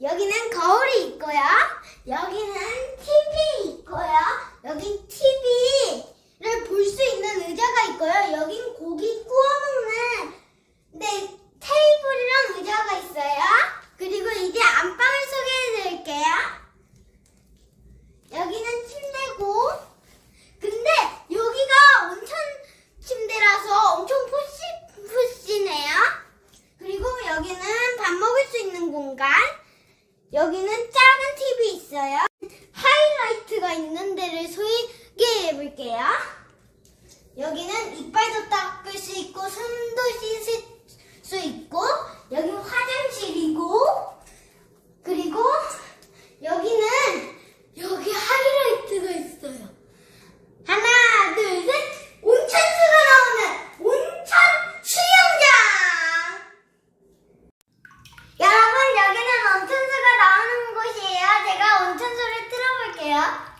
여기는 거울이 있고요. 여기는 TV 있고요. 여기 TV를 볼 수 있는 의자가 있고요. 여긴 고기 구워 먹는 네, 테이블이랑 의자가 있어요. 그리고 이제 안방을 소개해 드릴게요. 여기는 침대고 근데 여기가 온천 침대라서 엄청 푸시 푸시네요. 그리고 여기는 밥 먹을 수 있는 공간 여기는 작은 팁이 있어요. 하이라이트가 있는 데를 소개해 볼게요. 여기는 이빨도 닦을 수 있고 손도 씻을 수 있고 여기 화장실이고 그리고 여기는 여기 하이라이트가 있어요. 하나, 둘, 셋. 온천수가 나오는 온천 수영장. 야 Yeah.